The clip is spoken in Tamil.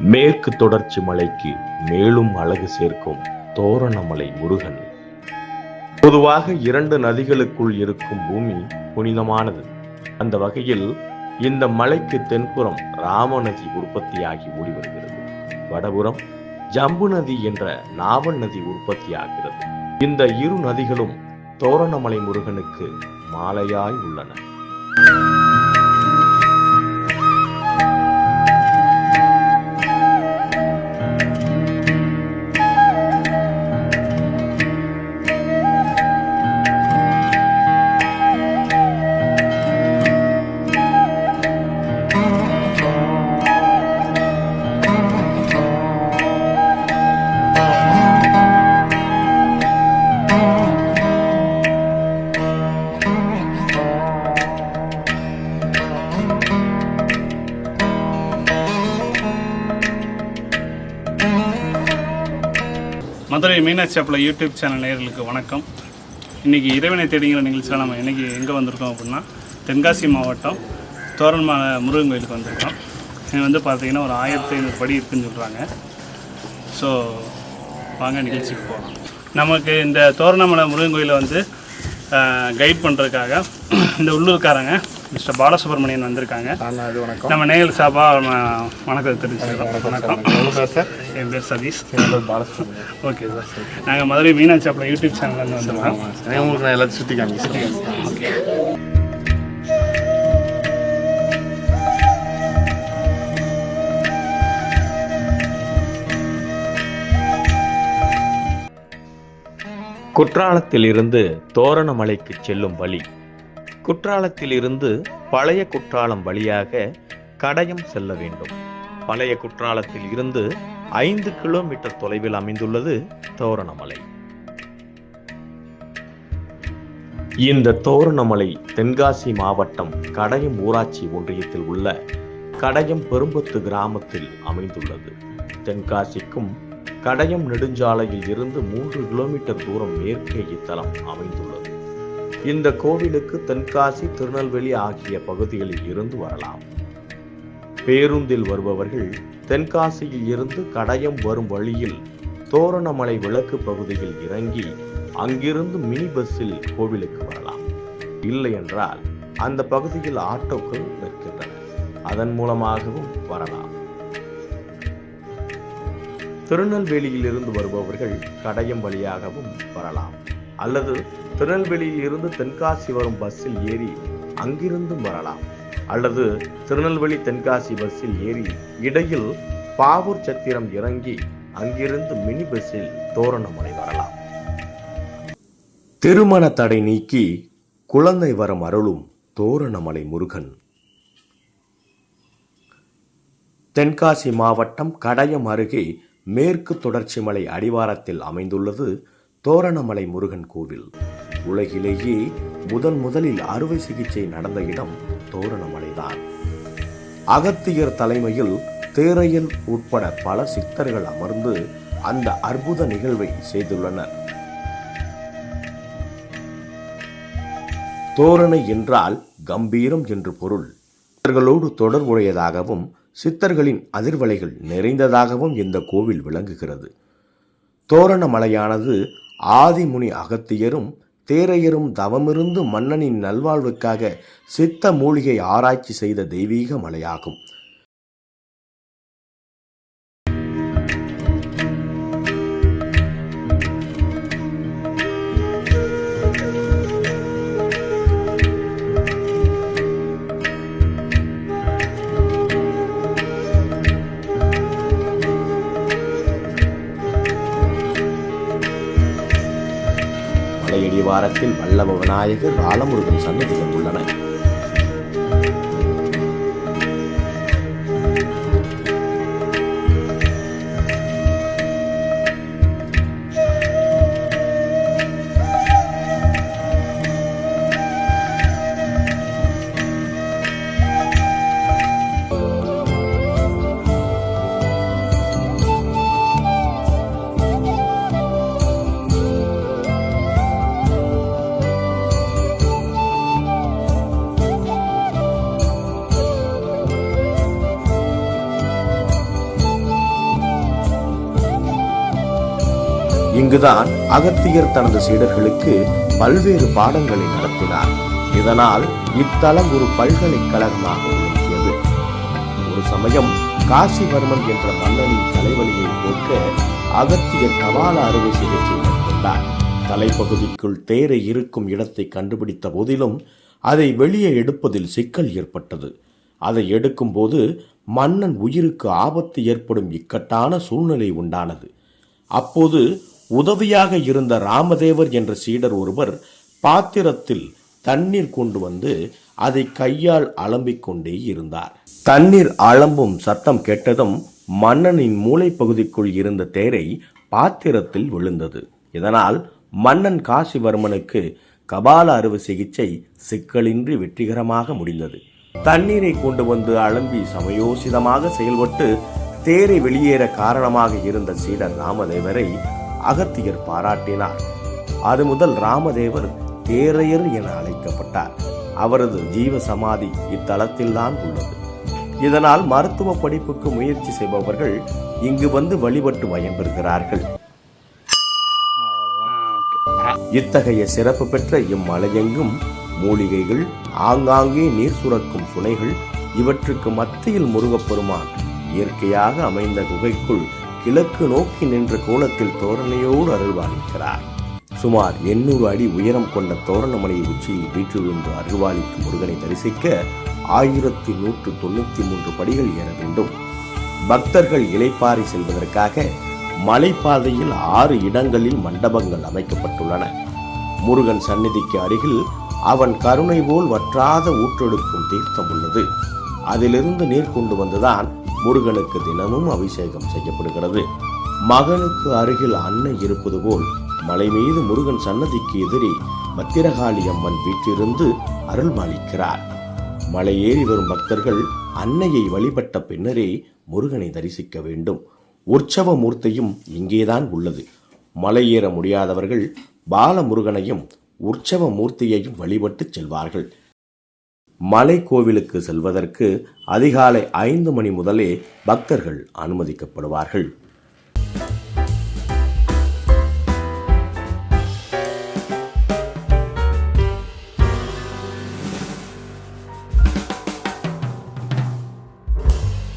மேற்கு தொடர்ச்சி மலைக்கு மேலும் அழகு சேர்க்கும் தோரணமலை முருகன். பொதுவாக இரண்டு நதிகளுக்குள் இருக்கும் பூமி புனிதமானது. அந்த வகையில் இந்த மலைக்கு தென்புறம் ராமநதி உற்பத்தியாகி ஓடி வருகிறது. வடபுறம் ஜம்பு நதி என்ற நாவல் நதி உற்பத்தியாகிறது. இந்த இரு நதிகளும் தோரணமலை முருகனுக்கு மாலையாய் உள்ளன. மதுரை மீனாட்சி அப்பில் யூடியூப் சேனல் நேர்களுக்கு வணக்கம். இன்றைக்கி இறைவனை தேடிங்கிற நிகழ்ச்சியில் நம்ம இன்றைக்கி எங்கே வந்திருக்கோம் அப்படின்னா தென்காசி மாவட்டம் தோரன்மலை முருகன் கோயிலுக்கு வந்திருக்கோம். இது வந்து பார்த்தீங்கன்னா ஒரு ஆயிரத்தி ஐநூறு படி இருக்குன்னு சொல்கிறாங்க ஸோ வாங்க நிகழ்ச்சிக்கு போகலாம் நமக்கு இந்த தோரணமலை முருகன் கோயிலை வந்து கைட் பண்ணுறதுக்காக இந்த உள்ளூர்காரங்க மிஸ்டர் பாலசுப்ரமணியன் வந்திருக்காங்க. அது வணக்கம். நம்ம நேயல் வணக்கத்தை தெரிவிச்சுக்கிறோம். வணக்கம் சார் சார்? என் பேர் சதீஷ். பாலசுப்ரமணியன். Okay sir. நாங்கள் மதுரை மீனாட்சி அப்பள யூடியூப் சேனல்லேருந்து வந்துருக்கோம். உங்களுக்கு நான் எல்லாத்தையும் சுற்றி காமிக்கிறேன் குற்றாலத்தில் இருந்து தோரணமலைக்கு செல்லும் வழி. குற்றாலத்தில் இருந்து பழைய குற்றாலம் வழியாக கடையம் செல்ல வேண்டும். பழைய குற்றாலத்தில் இருந்து ஐந்து கிலோமீட்டர் தொலைவில் அமைந்துள்ளது தோரணமலை. இந்த தோரணமலை தென்காசி மாவட்டம் கடையம் ஊராட்சி ஒன்றியத்தில் உள்ள கடையம் பெரும்பத்து கிராமத்தில் அமைந்துள்ளது. தென்காசிக்கும் கடையம் நெடுஞ்சாலையில் இருந்து மூன்று கிலோமீட்டர் தூரம் மேற்கே இத்தலம் அமைந்துள்ளது. இந்த கோவிலுக்கு தென்காசி திருநெல்வேலி ஆகிய பகுதிகளில் இருந்து வரலாம். பேருந்தில் வருபவர்கள் தென்காசியில் இருந்து கடையம் வரும் வழியில் தோரணமலை விளக்கு பகுதியில் இறங்கி அங்கிருந்து மினி பஸ்ஸில் கோவிலுக்கு வரலாம். இல்லை என்றால் அந்த பகுதியில் ஆட்டோக்கள் நிற்கின்றன. அதன் மூலமாகவும் வரலாம். திருநெல்வேலியில் இருந்து வருபவர்கள் கடையம் வழியாகவும் வரலாம். அல்லது திருநெல்வேலியில் இருந்து தென்காசி வரும் பஸ்ஸில் ஏறி அங்கிருந்தும் வரலாம். அல்லது திருநெல்வேலி தென்காசி பஸ்ஸில் ஏறி இடையில் பாவூர் சத்திரம் இறங்கி அங்கிருந்து மினி பஸ்ஸில் தோரணமலை வரலாம். திருமண தடை நீக்கி குழந்தை வரம் அருளும் தோரணமலை முருகன். தென்காசி மாவட்டம் கடையம் அருகே மேற்கு தொடர்ச்சி மலை அடிவாரத்தில் அமைந்துள்ளது தோரணமலை முருகன் கோவில். உலகிலேயே முதன் முதலில் அறுவை சிகிச்சை நடந்த இடம் தோரணமலைதான். அகத்தியர் தலைமையில் தேரையல் உட்பட பல சித்தர்கள் அமர்ந்து அந்த அற்புத நிகழ்வை செய்துள்ளனர். தோரணை என்றால் கம்பீரம் என்று பொருள். சித்தர்களோடு தொடர்புடையதாகவும் சித்தர்களின் அதிர்வலைகள் நிறைந்ததாகவும் இந்த கோவில் விளங்குகிறது. தோரணமலையானது ஆதிமுனி அகத்தியரும் தேரையரும் தவமிருந்து மன்னனின் நல்வாழ்வுக்காக சித்த மூலிகை ஆராய்ச்சி செய்த தெய்வீக மலையாகும். மலையடிவாரத்தில் வல்லப விநாயகர் பாலமுருகன் சன்னதிகள் உள்ளன இங்குதான் அகத்தியர் தனது சீடர்களுக்கு பல்வேறு பாடங்களை நடத்தினார். இதனால் இத்தலம் ஒரு பல்கலைக்கழகமாக விளங்கியது. ஒரு சமயம் காசிவர்மன் என்ற மன்னனின் தலைவலியை போக்க அகத்தியர் கபால அறுவை சிகிச்சை மேற்கொண்டார். தலைப்பகுதிக்குள் தேரை இருக்கும் இடத்தை கண்டுபிடித்த போதிலும் அதை வெளியே எடுப்பதில் சிக்கல் ஏற்பட்டது. அதை எடுக்கும்போது மன்னன் உயிருக்கு ஆபத்து ஏற்படும் இக்கட்டான சூழ்நிலை உண்டானது. அப்போது உதவியாக இருந்த ராமதேவர் என்ற சீடர் ஒருவர் பாத்திரத்தில் தண்ணீர் கொண்டு வந்து அதை கையால் அலம்பிக் கொண்டே இருந்தார். தண்ணீர் அலம்பும் சத்தம் கேட்டதும் மன்னனின் மூளைப்பகுதிக்குள் இருந்த தேரை பாத்திரத்தில் விழுந்தது. இதனால் மன்னன் காசிவர்மனுக்கு கபால அறுவை சிகிச்சை சிக்கலின்றி வெற்றிகரமாக முடிந்தது. தண்ணீரை கொண்டு வந்து அலம்பி சமயோசிதமாக செயல்பட்டு தேரை வெளியேற காரணமாக இருந்த சீடர் ராமதேவரை அகத்தியர் பாராட்டினார். அது முதல் ராமதேவர் தேரையர் என அழைக்கப்பட்டார். அவரது ஜீவ சமாதி இத்தலத்தில்தான் உள்ளது. இதனால் மருத்துவ படிப்புக்கு முயற்சி செய்பவர்கள் இங்கு வந்து வழிபட்டு பயன்பெறுகிறார்கள். இத்தகைய சிறப்பு பெற்ற இம்மலையெங்கும் மூலிகைகள் ஆங்காங்கே நீர் சுரக்கும் சுனைகள் இவற்றுக்கு மத்தியில் முருகப்பெருமான் இயற்கையாக அமைந்த குகைக்குள் கிழக்கு நோக்கி நின்ற கோலத்தில் தோரணையோடு அருள்வாளிக்கிறார் சுமார் எண்ணூறு அடி உயரம் கொண்ட தோரணமலையை உச்சியில் வீற்றிருந்து அருள்வாளிக்கு முருகனை தரிசிக்க ஆயிரத்தி நூற்று தொண்ணூத்தி மூன்று படிகள் ஏற வேண்டும். பக்தர்கள் இலைப்பாறை செல்வதற்காக மலைப்பாதையில் ஆறு இடங்களில் மண்டபங்கள் அமைக்கப்பட்டுள்ளன. முருகன் சந்நிதிக்கு அருகில் அவன் கருணை போல் வற்றாத ஊற்றெடுக்கும் தீர்த்தம் உள்ளது. அதிலிருந்து நீர் கொண்டு வந்துதான் முருகனுக்கு தினமும் அபிஷேகம் செய்யப்படுகிறது. மகனுக்கு அருகில் அன்னை இருப்பது போல் மலை மீது முருகன் சன்னதிக்கு எதிரே பத்திரகாளி அம்மன் வீற்றிருந்து அருள்மாளிக்கிறார் மலை ஏறி வரும் பக்தர்கள் அன்னையை வழிபட்ட பின்னரே முருகனை தரிசிக்க வேண்டும். உற்சவ மூர்த்தியும் இங்கேதான் உள்ளது. மலை ஏற முடியாதவர்கள் பாலமுருகனையும் உற்சவ மூர்த்தியையும் வழிபட்டு செல்வார்கள். மலை கோவிலுக்கு செல்வதற்கு அதிகாலை ஐந்து மணி முதலே பக்தர்கள் அனுமதிக்கப்படுவார்கள்.